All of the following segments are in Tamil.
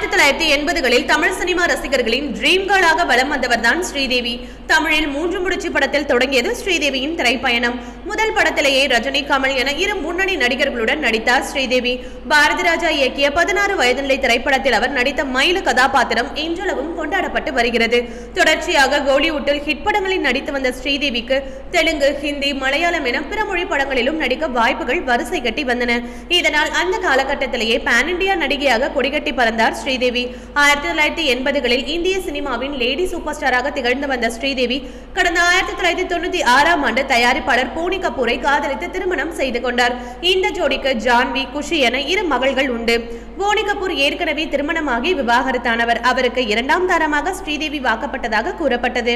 ஆயிரத்தி தொள்ளாயிரத்தி எண்பதுகளில் தமிழ் சினிமா ரசிகர்களின் ட்ரீம் கேர்ளாக வலம் வந்தவர் தான் ஸ்ரீதேவி. தமிழில் மூன்று முடிச்சு படத்தில் தொடங்கியது ஸ்ரீதேவியின் திரைப்பயணம். முதல் படத்திலேயே ரஜினி கமல் என இரு முன்னணி நடிகர்களுடன் நடித்தார் ஸ்ரீதேவி. பாரதி ராஜா இயக்கிய பதினாறு வயது நிலை திரைப்படத்தில் அவர் நடித்த மயிலு கதாபாத்திரம் இன்றளவும் கொண்டாடப்பட்டு வருகிறது. தொடர்ச்சியாக கோலிவுட்டில் ஹிட் படங்களில் நடித்து வந்த ஸ்ரீதேவிக்கு தெலுங்கு ஹிந்தி மலையாளம் என பிற மொழி படங்களிலும் நடிக்க வாய்ப்புகள் வரிசை கட்டி வந்தன. இதனால் அந்த காலகட்டத்திலேயே பேன் இண்டியா நடிகையாக கொடிகட்டி பறந்தார் ஸ்ரீ ஸ்ரீதேவி. ஆயிரத்தி தொள்ளாயிரத்தி எண்பதுகளில் இந்திய சினிமாவின் லேடி சூப்பர் ஸ்டாராக திகழ்ந்து வந்த ஸ்ரீதேவி கடந்த ஆயிரத்தி தொள்ளாயிரத்தி தொண்ணூத்தி ஆறாம் ஆண்டு தயாரிப்பாளர் போனி கபூரை காதலித்து திருமணம் செய்து கொண்டார். இந்த ஜோடிக்கு ஜான்வி குஷி என இரு மகள்கள் உண்டு. போனி கபூர் ஏற்கனவே திருமணமாகி விவாகரத்தானவர். அவருக்கு இரண்டாம் தாரமாக ஸ்ரீதேவி வாக்கப்பட்டதாக கூறப்பட்டது.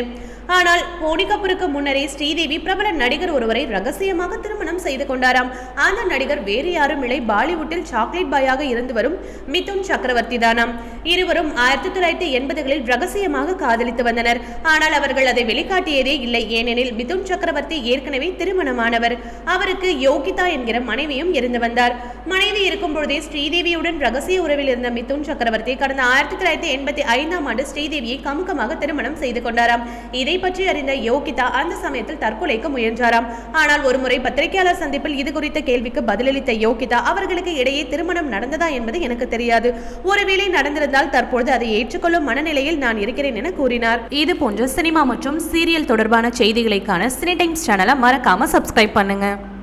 ஆனால் போனி கபூருக்கு முன்னரே ஸ்ரீதேவி பிரபல நடிகர் ஒருவரை ரகசியமாக திருமணம் செய்து கொண்டாராம். அந்த நடிகர் வேறு யாரும் இல்லை. பாலிவுட்டில் சாக்லேட் பாயாக இருந்து வரும் மிதுன் சக்கரவர்த்தி தானாம். இருவரும் ஆயிரத்தி தொள்ளாயிரத்தி எண்பதுகளில் ரகசியமாக காதலித்து வந்தனர். ஆனால் அவர்கள் அதை வெளிக்காட்டியதே இல்லை. ஏனெனில் மிதுன் சக்கரவர்த்தி ஏற்கனவே திருமணமானவர். அவருக்கு யோகிதா என்கிற மனைவியும் இருந்து வந்தார். மனைவி இருக்கும் பொழுதே ஸ்ரீதேவியுடன் ரகசிய உறவில் இருந்த மிதுன் சக்கரவர்த்தி கடந்த ஆயிரத்தி தொள்ளாயிரத்தி எண்பத்தி ஐந்தாம் ஆண்டு ஸ்ரீதேவியை கமுக்கமாக திருமணம் செய்து கொண்டாராம். இதை பற்றி அறிந்த யோகிதா அந்த சமயத்தில் தற்கொலைக்கு முயன்றாராம். ஆனால் ஒருமுறை பத்திரிகையாளர் சந்திப்பில் இது குறித்த கேள்விக்கு பதிலளித்த யோகிதா அவர்களுக்கு இடையே திருமணம் நடந்ததா என்பது எனக்கு தெரியாது. ஒருவேளை நடந்திருந்தால் தற்பொழுது அதை ஏற்றுக்கொள்ளும் மனநிலையில் நான் இருக்கிறேன் என கூறினார். இது போன்ற சினிமா மற்றும் சீரியல் தொடர்பான செய்திகளைக்கான சினி டைம்ஸ் சேனலை மறக்காம சப்ஸ்கிரைப் பண்ணுங்க.